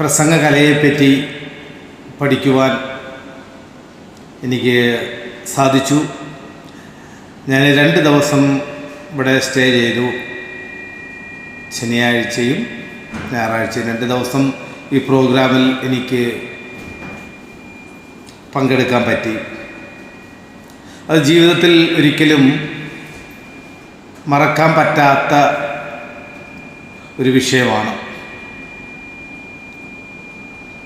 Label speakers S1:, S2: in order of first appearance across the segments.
S1: പ്രസംഗ കലയെപ്പറ്റി പഠിക്കുവാൻ എനിക്ക് സാധിച്ചു. ഞാൻ രണ്ട് ദിവസം ഇവിടെ സ്റ്റേ ചെയ്തു. ശനിയാഴ്ചയും ഞായറാഴ്ചയും രണ്ട് ദിവസം ഈ പ്രോഗ്രാമിൽ എനിക്ക് പങ്കെടുക്കാൻ പറ്റി. അത് ജീവിതത്തിൽ ഒരിക്കലും മറക്കാൻ പറ്റാത്ത ഒരു വിഷയമാണ്.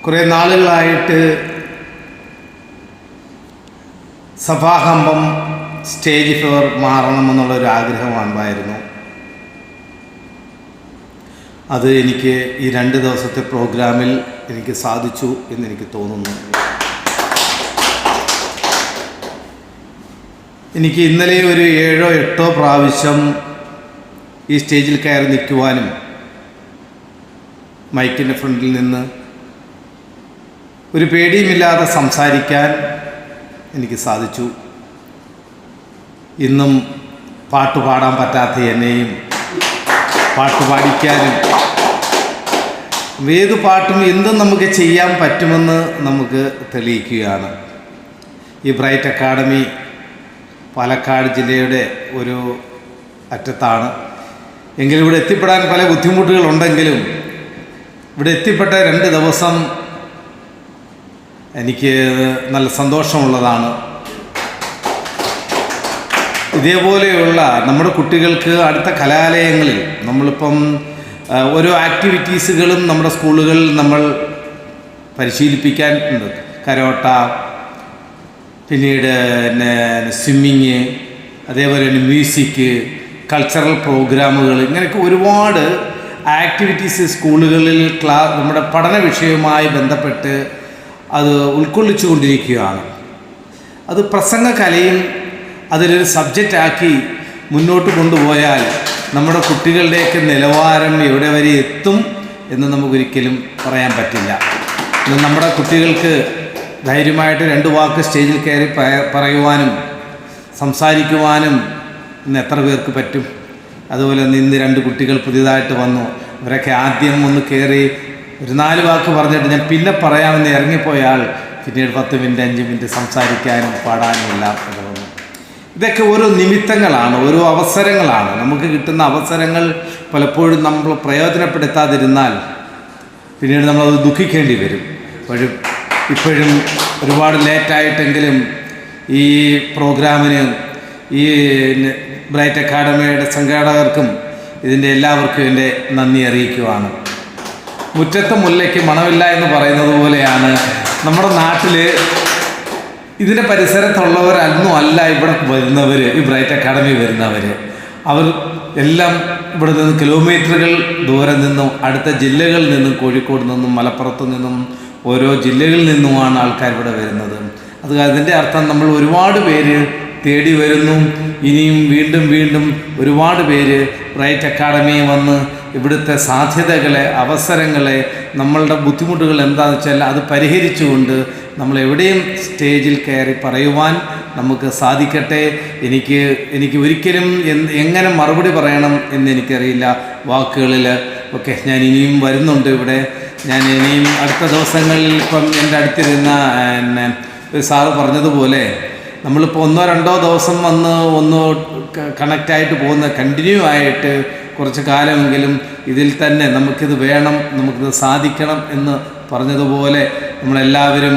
S1: കുറേ നാളുകളായിട്ട് സഭാകമ്പം സ്റ്റേജ് ഫെയർ മാറണമെന്നുള്ളൊരു ആഗ്രഹമുണ്ടായിരുന്നു അത് എനിക്ക് ഈ രണ്ട് ദിവസത്തെ പ്രോഗ്രാമിൽ എനിക്ക് സാധിച്ചു എന്നെനിക്ക് തോന്നുന്നു. എനിക്ക് ഇന്നലെ ഒരു ഏഴോ എട്ടോ പ്രാവശ്യം ഈ സ്റ്റേജിൽ കയറി നിൽക്കുവാനും മൈക്കിന്റെ ഫ്രണ്ടിൽ നിന്ന് ഒരു പേടിയുമില്ലാതെ സംസാരിക്കാൻ എനിക്ക് സാധിച്ചു. ഇന്നും പാട്ട് പാടാൻ പറ്റാത്ത എന്നെയും പാട്ട് പാടിക്കാനും ഏത് പാട്ടും എന്തും നമുക്ക് ചെയ്യാൻ പറ്റുമെന്ന് നമുക്ക് തെളിയിക്കുകയാണ്. ഈ ബ്രൈറ്റ് അക്കാഡമി പാലക്കാട് ജില്ലയുടെ ഒരു അറ്റത്താണ്. എങ്കിലും ഇവിടെ എത്തിപ്പെടാൻ പല ബുദ്ധിമുട്ടുകളുണ്ടെങ്കിലും ഇവിടെ എത്തിപ്പെട്ട രണ്ട് ദിവസം എനിക്ക് നല്ല സന്തോഷമുള്ളതാണ്. ഇതേപോലെയുള്ള നമ്മുടെ കുട്ടികൾക്ക് അടുത്ത കലാലയങ്ങളിൽ നമ്മളിപ്പം ഓരോ ആക്ടിവിറ്റീസുകളും നമ്മുടെ സ്കൂളുകളിൽ നമ്മൾ പരിശീലിപ്പിക്കാൻ ഉണ്ട്. കരോട്ട പിന്നീട് പിന്നെ സ്വിമ്മിങ് അതേപോലെ തന്നെ മ്യൂസിക് കൾച്ചറൽ പ്രോഗ്രാമുകൾ ഇങ്ങനെയൊക്കെ ഒരുപാട് ആക്ടിവിറ്റീസ് സ്കൂളുകളിൽ ക്ലാ നമ്മുടെ പഠന വിഷയവുമായി ബന്ധപ്പെട്ട് അത് ഉൾക്കൊള്ളിച്ചു കൊണ്ടിരിക്കുകയാണ്. അത് പ്രസംഗ കലയും അതിലൊരു സബ്ജക്റ്റാക്കി മുന്നോട്ട് കൊണ്ടുപോയാൽ നമ്മുടെ കുട്ടികളുടെയൊക്കെ നിലവാരം എവിടെ വരെ എത്തും എന്ന് നമുക്കൊരിക്കലും പറയാൻ പറ്റില്ല. നമ്മുടെ കുട്ടികൾക്ക് ധൈര്യമായിട്ട് രണ്ട് വാക്ക് സ്റ്റേജിൽ കയറി പറയുവാനും സംസാരിക്കുവാനും ഇന്ന് എത്ര പേർക്ക് പറ്റും? അതുപോലെ ഇന്ന് രണ്ട് കുട്ടികൾ പുതിയതായിട്ട് വന്നു. അവരൊക്കെ ആദ്യം ഒന്ന് കയറി ഒരു നാല് വാക്ക് പറഞ്ഞിട്ട് ഞാൻ പിന്നെ പറയാമെന്ന് ഇറങ്ങിപ്പോയാൽ പിന്നീട് പത്ത് മിനിറ്റ് അഞ്ച് മിനിറ്റ് സംസാരിക്കാനും പാടാനും എല്ലാം ഇടവന്നു ഇതൊക്കെ ഓരോ നിമിത്തങ്ങളാണ് ഓരോ അവസരങ്ങളാണ്. നമുക്ക് കിട്ടുന്ന അവസരങ്ങൾ പലപ്പോഴും നമ്മൾ പ്രയോജനപ്പെടുത്താതിരുന്നാൽ പിന്നീട് നമ്മളത് ദുഃഖിക്കേണ്ടി വരും. ഇപ്പോഴും ഇപ്പോഴും ഒരുപാട് ലേറ്റായിട്ടെങ്കിലും ഈ പ്രോഗ്രാമിന് ഈ ബ്രൈറ്റ് അക്കാഡമിയുടെ സംഘാടകർക്കും ഇതിന്റെ എല്ലാവർക്കും എന്റെ നന്ദി അറിയിക്കുവാണ്. മുറ്റത്തെ മുല്ലയ്ക്ക് മണമില്ല എന്ന് പറയുന്നത് പോലെയാണ് നമ്മുടെ നാട്ടിൽ ഇതിന്റെ പരിസരത്തുള്ളവരൊന്നും അല്ല ഇവിടെ വരുന്നവർ ഈ ബ്രൈറ്റ് അക്കാഡമി വരുന്നവർ അവർ എല്ലാം ഇവിടെ നിന്ന് കിലോമീറ്ററുകൾ ദൂരെ നിന്നും അടുത്ത ജില്ലകളിൽ നിന്നും കോഴിക്കോട് നിന്നും മലപ്പുറത്തു നിന്നും ഓരോ ജില്ലകളിൽ നിന്നുമാണ് ആൾക്കാർ ഇവിടെ വരുന്നത്. അത് അതിന്റെ അർത്ഥം നമ്മൾ ഒരുപാട് പേര് തേടി വരുന്നു. ഇനിയും വീണ്ടും വീണ്ടും ഒരുപാട് പേര് ബ്രൈറ്റ് അക്കാഡമി വന്ന് ഇവിടുത്തെ സാധ്യതകളെ അവസരങ്ങളെ നമ്മളുടെ ബുദ്ധിമുട്ടുകൾ എന്താണെന്ന് വെച്ചാൽ അത് പരിഹരിച്ചുകൊണ്ട് നമ്മൾ എവിടെയും സ്റ്റേജിൽ കയറി പറയുവാൻ നമുക്ക് സാധിക്കട്ടെ. എനിക്ക് എനിക്ക് ഒരിക്കലും എങ്ങനെ മറുപടി പറയണം എന്ന് എനിക്കറിയില്ല. വാക്കുകളിൽ ഒക്കെ ഞാൻ ഇനിയും വരുന്നുണ്ട് ഇവിടെ. ഞാൻ ഇനിയും അടുത്ത ദിവസങ്ങളിൽ ഇപ്പം എന്റെ അടുത്തിരുന്ന ഒരു സാറ് പറഞ്ഞതുപോലെ നമ്മളിപ്പോൾ ഒന്നോ രണ്ടോ ദിവസം വന്ന് ഒന്ന് കണക്റ്റായിട്ട് പോകുന്ന കണ്ടിന്യൂ ആയിട്ട് കുറച്ച് കാലമെങ്കിലും ഇതിൽ തന്നെ നമുക്കിത് വേണം നമുക്കിത് സാധിക്കണം എന്ന് പറഞ്ഞതുപോലെ നമ്മളെല്ലാവരും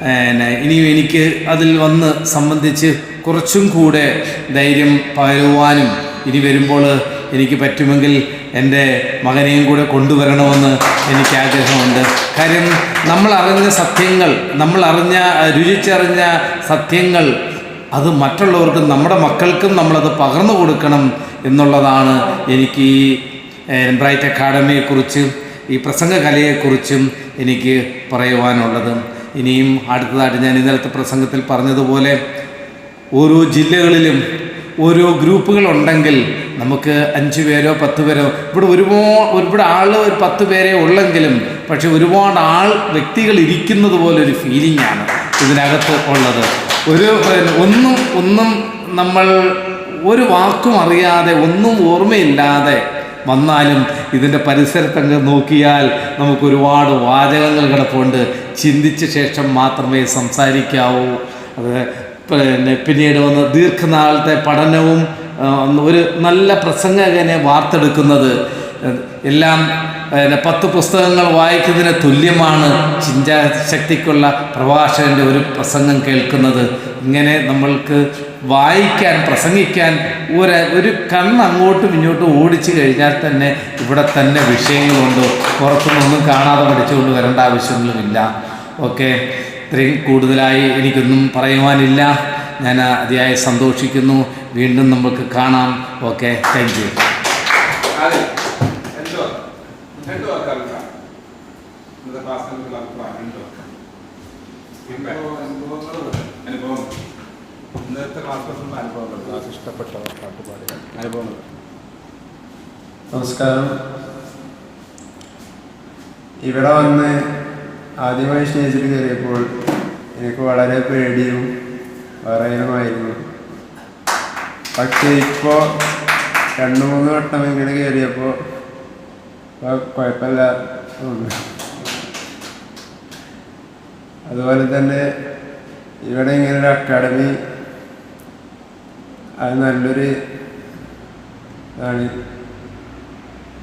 S1: പിന്നെ ഇനിയും എനിക്ക് അതിൽ വന്ന് സംബന്ധിച്ച് കുറച്ചും കൂടെ ധൈര്യം പകരുവാനും ഇനി വരുമ്പോൾ എനിക്ക് പറ്റുമെങ്കിൽ എന്റെ മകനെയും കൂടെ കൊണ്ടുവരണമെന്ന് എനിക്ക് ആഗ്രഹമുണ്ട് കാര്യം നമ്മൾ അറിഞ്ഞ സത്യങ്ങൾ നമ്മൾ അറിഞ്ഞ രുചിച്ചറിഞ്ഞ സത്യങ്ങൾ അത് മറ്റുള്ളവർക്കും നമ്മുടെ മക്കൾക്കും നമ്മളത് പകർന്നു കൊടുക്കണം എന്നുള്ളതാണ് എനിക്ക് ഈ എംബ്രൈറ്റ് ബ്രൈറ്റ് അക്കാഡമിയെക്കുറിച്ച് ഈ പ്രസംഗ കലയെക്കുറിച്ചും എനിക്ക് പറയുവാനുള്ളത്. ഇനിയും അടുത്തതായിട്ട് ഞാൻ ഇന്നലത്തെ പ്രസംഗത്തിൽ പറഞ്ഞതുപോലെ ഓരോ ജില്ലകളിലും ഓരോ ഗ്രൂപ്പുകളുണ്ടെങ്കിൽ നമുക്ക് അഞ്ച് പേരോ പത്ത് പേരോ ഇവിടെ ഒരുപാട് ഇവിടെ ആൾ ഒരു പത്ത് പേരെ ഉള്ളെങ്കിലും പക്ഷെ ഒരുപാട് ആൾ വ്യക്തികൾ ഇരിക്കുന്നത് പോലെ ഒരു ഫീലിംഗ് ആണ് ഇതിനകത്ത് ഉള്ളത്. ഒരു ഒന്നും ഒന്നും നമ്മൾ ഒരു വാക്കും അറിയാതെ ഒന്നും ഓർമ്മയില്ലാതെ വന്നാലും ഇതിന്റെ പരിസരത്തങ്ങ് നോക്കിയാൽ നമുക്ക് ഒരുപാട് വാചകങ്ങൾ കിടപ്പുണ്ട്. ചിന്തിച്ച ശേഷം മാത്രമേ സംസാരിക്കാവൂ. അത് പിന്നെ പിന്നീട് വന്ന് ദീർഘനാളത്തെ പഠനവും ഒരു നല്ല പ്രസംഗകനെ വാർത്തെടുക്കുന്നത് എല്ലാം പത്ത് പുസ്തകങ്ങൾ വായിക്കുന്നതിന് തുല്യമാണ് ചിന്താശക്തിക്കുള്ള പ്രഭാഷകന്റെ ഒരു പ്രസംഗം കേൾക്കുന്നത്. ഇങ്ങനെ നമ്മൾക്ക് വായിക്കാൻ പ്രസംഗിക്കാൻ ഒരു ഒരു കണ്ണ് അങ്ങോട്ടും ഇങ്ങോട്ടും ഓടിച്ചു കഴിഞ്ഞാൽ തന്നെ ഇവിടെ തന്നെ വിഷയങ്ങളുണ്ട്. പുറത്തുനിന്നൊന്നും കാണാതെ പഠിച്ചുകൊണ്ട് വരേണ്ട ആവശ്യങ്ങളുമില്ല. ഓക്കെ? ഇത്രയും കൂടുതലായി എനിക്കൊന്നും പറയുവാനില്ല. ഞാൻ അതിയായി സന്തോഷിക്കുന്നു. വീണ്ടും നമുക്ക് കാണാം. ഓക്കെ? താങ്ക് യു
S2: അതെ എന്തോ എന്തോ അഭിപ്രായം ഇന്നത്തെ ക്ലാസ്സിലുള്ള അഭിപ്രായം എന്തോ അനുഭവം ഇന്നത്തെ ക്ലാസ് പ്രസംഗം അനുഭവങ്ങൾ ക്ലാസ് ഇഷ്ടപ്പെട്ട പാട്ടുപാടി അനുഭവങ്ങൾ
S3: നമസ്കാരം. ഇവിടെ വന്ന് ആദ്യമായി സ്റ്റേജിൽ കയറിയപ്പോൾ എനിക്ക് വളരെ പേടിയും പറയലുമായിരുന്നു പക്ഷേ ഇപ്പോൾ രണ്ട് മൂന്ന് വട്ടം ഇങ്ങനെ കയറിയപ്പോൾ കുഴപ്പമില്ല അതുപോലെ തന്നെ ഇവിടെ ഇങ്ങനെ ഒരു അക്കാഡമി അത് നല്ലൊരു ഇതാണ്.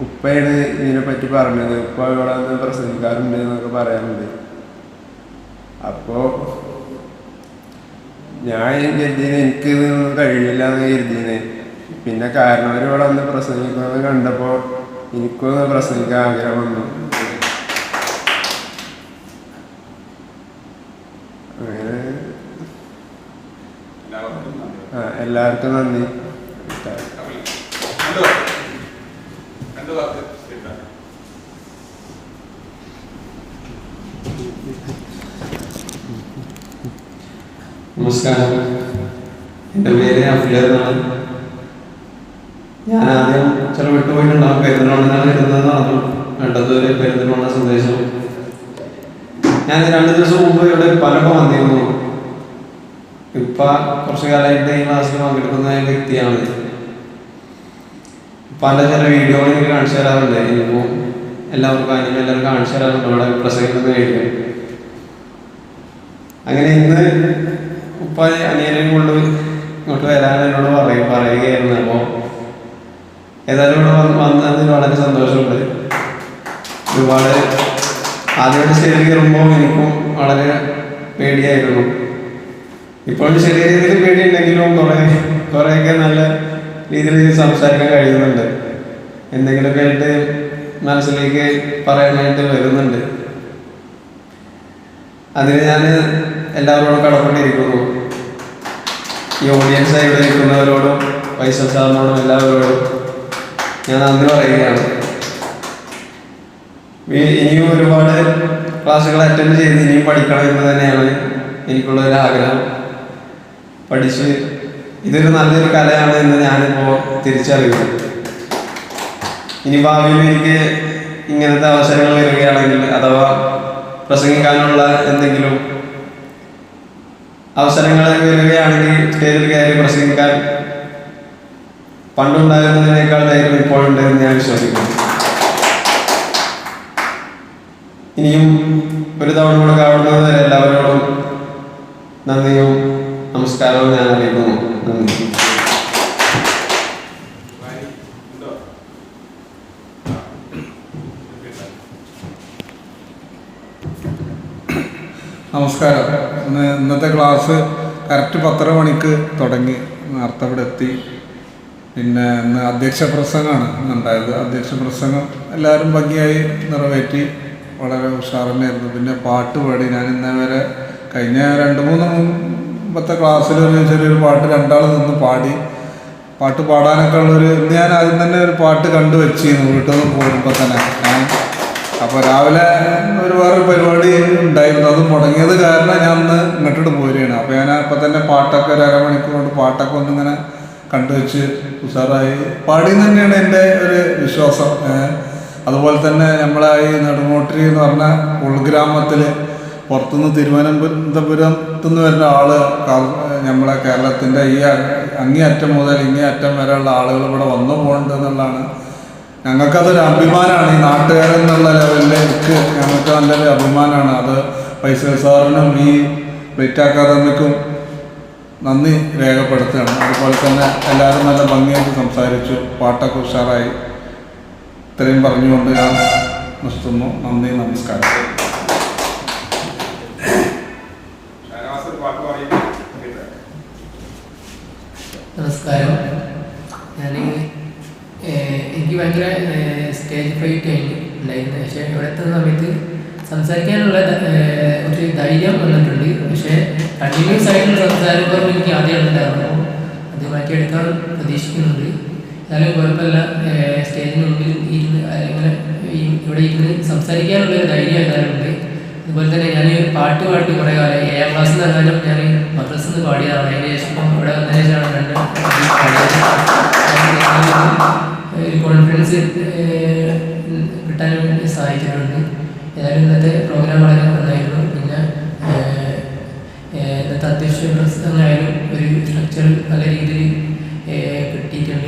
S3: ഉപ്പയാണ് ഇതിനെ പറ്റി പറഞ്ഞത്. ഉപ്പ ഇവിടെ നിന്ന് പ്രസംഗിക്കാറുണ്ട് എന്നൊക്കെ പറയാറുണ്ട്. അപ്പോ ഞാൻ കരുതിയത് എനിക്ക് ഇതൊന്നും കഴിയില്ല എന്ന് കരുതിയത്. പിന്നെ കാരണവർ ഇവിടെ വന്ന് പ്രസംഗിക്കുന്നത് കണ്ടപ്പോൾ എനിക്കൊന്ന് പ്രസംഗിക്കാൻ ആഗ്രഹം വന്നു. അങ്ങനെ.
S2: എല്ലാവർക്കും നന്ദി എന്തോ എന്തോ വാക്ക് കേൾക്കാം
S4: നമസ്കാരം. എന്റെ പേര് അഫ്ലർ എന്നാണ്. ഞാൻ ആദ്യം ചില വിട്ടുപോയിട്ടുണ്ടാവും പെരുന്തൽമണ്ണാണ് ഇരുന്നത് പറഞ്ഞു വേണ്ടതൊരു പെരുന്തൽമണ്ണ സന്ദേശം. ഞാൻ രണ്ട് ദിവസം മുമ്പ് ഇവിടെ പലപ്പോൾ വന്നിരുന്നു. ഇപ്പം കുറച്ചു കാലമായിട്ട് ഈ ക്ലാസ്സിൽ പങ്കെടുക്കുന്ന വ്യക്തിയാണ്. പല ചില വീഡിയോകൾ എനിക്ക് കാണിച്ചു തരാറുണ്ട്. എനിക്കും എല്ലാവർക്കും അനിമ എല്ലാവരും കാണിച്ചു തരാറുണ്ട്. ഇവിടെ പ്രസംഗിക്കുന്ന വീഡിയോ അങ്ങനെ ഇന്ന് ഉപ്പ അനിയനെയും കൊണ്ട് ഇങ്ങോട്ട് വരാൻ എന്നോട് പറയും പറയുകയായിരുന്നു. അപ്പോൾ ഏതായാലും ഇവിടെ വന്ന് വന്നതിൽ വളരെ സന്തോഷമുണ്ട്. ഒരുപാട് ആദ്യമായിട്ട് സ്റ്റേജിൽ കയറുമ്പോൾ എനിക്കും വളരെ പേടിയായിരുന്നു. ഇപ്പോഴും ചെറിയ രീതിയിൽ പേടിയുണ്ടെങ്കിലും കുറേ കുറേയൊക്കെ നല്ല രീതിയിൽ സംസാരിക്കാൻ കഴിയുന്നുണ്ട്. എന്തെങ്കിലുമൊക്കെ ആയിട്ട് മനസ്സിലേക്ക് പറയാനായിട്ട് വരുന്നുണ്ട്. അതിന് ഞാൻ എല്ലാവരോടും കടപ്പെട്ടിരിക്കുന്നു. ഈ ഓഡിയൻസ് ആയിട്ട് ഇരിക്കുന്നവരോടും പൈസ സാറിനോടും എല്ലാവരോടും ഞാൻ നന്ദി പറയുകയാണ്. ഇനിയും ഒരുപാട് ക്ലാസ്സുകൾ അറ്റൻഡ് ചെയ്ത് ഇനിയും പഠിക്കണം എന്ന് തന്നെയാണ് എനിക്കുള്ള ഒരു ആഗ്രഹം പഠിച്ച് ഇതൊരു നല്ലൊരു കലയാണ് എന്ന് ഞാനിപ്പോൾ തിരിച്ചറിയുന്നു. ഇനി ഭാവിയിൽ എനിക്ക് ഇങ്ങനത്തെ അവസരങ്ങൾ വരികയാണെങ്കിൽ അഥവാ പ്രസംഗിക്കാനുള്ള എന്തെങ്കിലും അവസരങ്ങൾ വരികയാണെങ്കിൽ സ്റ്റേജിൽ കയറി പ്രസംഗിക്കാൻ പണ്ടുണ്ടായിരുന്നതിനേക്കാൾ ധൈര്യം ഇപ്പോഴുണ്ട് എന്ന് ഞാൻ വിശ്വസിക്കുന്നു. ഇനിയും ഒരു തവണ കൂടെ കാണുന്നത് എല്ലാവരോടും നന്ദിയും നമസ്കാരവും ഞാൻ അറിയിക്കുന്നു.
S5: നമസ്കാരം. ഇന്ന് ഇന്നത്തെ ക്ലാസ് കറക്റ്റ് പത്തര മണിക്ക് തുടങ്ങി. ഇവിടെ എത്തി. പിന്നെ ഇന്ന് അധ്യക്ഷ പ്രസംഗമാണ്. ഉണ്ടായത് അധ്യക്ഷ പ്രസംഗം എല്ലാവരും ഭംഗിയായി നിറവേറ്റി. വളരെ ഉഷാറന്നെയായിരുന്നു പിന്നെ പാട്ട് പാടി ഞാൻ ഇന്നേ വരെ കഴിഞ്ഞ രണ്ട് മൂന്ന് മുമ്പത്തെ ക്ലാസ്സിൽ ഒരു ചെറിയൊരു പാട്ട് രണ്ടാൾ നിന്ന് പാടി. പാട്ട് പാടാനൊക്കെ ഉള്ളൊരു ഞാൻ ആദ്യം തന്നെ ഒരു പാട്ട് കണ്ടു വെച്ചിരുന്നു വീട്ടിൽ നിന്ന് പോരുമ്പോൾ തന്നെ. ഞാൻ അപ്പോൾ രാവിലെ ഒരു വേറെ പരിപാടി ഉണ്ടായിരുന്നു അത് മുടങ്ങിയത് കാരണം ഞാൻ ഒന്ന് ഇങ്ങോട്ട് പോരുകയാണ്. അപ്പോൾ ഞാൻ അപ്പം തന്നെ പാട്ടൊക്കെ ഒരു അരമണിക്കൂർ കൊണ്ട് പാട്ടൊക്കെ ഒന്നിങ്ങനെ കണ്ടുവച്ച് ഉഷാറായി. പാടി തന്നെയാണ് എന്റെ ഒരു വിശ്വാസം. അതുപോലെ തന്നെ നമ്മളെ ഈ നെടുമോട്ടരി എന്ന് പറഞ്ഞ ഉൾഗ്രാമത്തിൽ പുറത്തുനിന്ന് തിരുവനന്തപുരത്തു നിന്ന് വരുന്ന ആൾ നമ്മളെ കേരളത്തിന്റെ ഈ അങ്ങേയറ്റം മുതൽ ഇങ്ങേ അറ്റം വരെയുള്ള ആളുകൾ ഇവിടെ വന്നു പോകുന്നുണ്ട് എന്നുള്ളതാണ്. ഞങ്ങൾക്കതൊരു അഭിമാനമാണ്. ഈ നാട്ടുകാരെന്നുള്ള ലെവലിലേക്ക് ഞങ്ങൾക്ക് നല്ലൊരു അഭിമാനമാണ്. അത് ഫൈസൽ സാറിനും ഈ ബ്രിറ്റ് അക്കാദമിക്കും നന്ദി രേഖപ്പെടുത്തുകയാണ്. അതുപോലെ തന്നെ എല്ലാവരും നല്ല ഭംഗിയായിട്ട് സംസാരിച്ചു. പാട്ടൊക്കെ ഉഷാറായി. ഇത്രയും പറഞ്ഞുകൊണ്ട് ഞാൻ നിർത്തുന്നു. നന്ദി നമസ്കാരം
S2: ഷാനവാസ് ഒരു പാട്ട് പാടി കേട്ടെ.
S6: നമസ്കാരം ഞാൻ എനിക്ക് ഭയങ്കര സ്റ്റേജ് ഉണ്ടായിരുന്നത് പക്ഷേ ഇവിടെ എത്തുന്ന സമയത്ത് സംസാരിക്കാനുള്ള ഒരു ധൈര്യം വന്നിട്ടുണ്ട്. പക്ഷേ കണ്ടിന്യൂസ് ആയിട്ടുള്ള സംസാരിക്കാൻ എനിക്ക് ആദ്യമാണ് ഉണ്ടായിരുന്നു. അത് മാറ്റിയെടുക്കാൻ പ്രതീക്ഷിക്കുന്നുണ്ട്. എന്നാലും കുഴപ്പമില്ല. സ്റ്റേജിന് മുമ്പിൽ ഇരുന്ന് അല്ലെങ്കിൽ ഇവിടെ ഇരുന്ന് സംസാരിക്കാനുള്ള ഒരു ധൈര്യം ഉണ്ട് അതുപോലെ തന്നെ ഞാൻ പാട്ട് പാട്ട് കുറേ കാലം. ഏഴാം ക്ലാസ്സിൽ നിന്നാലും ഞാൻ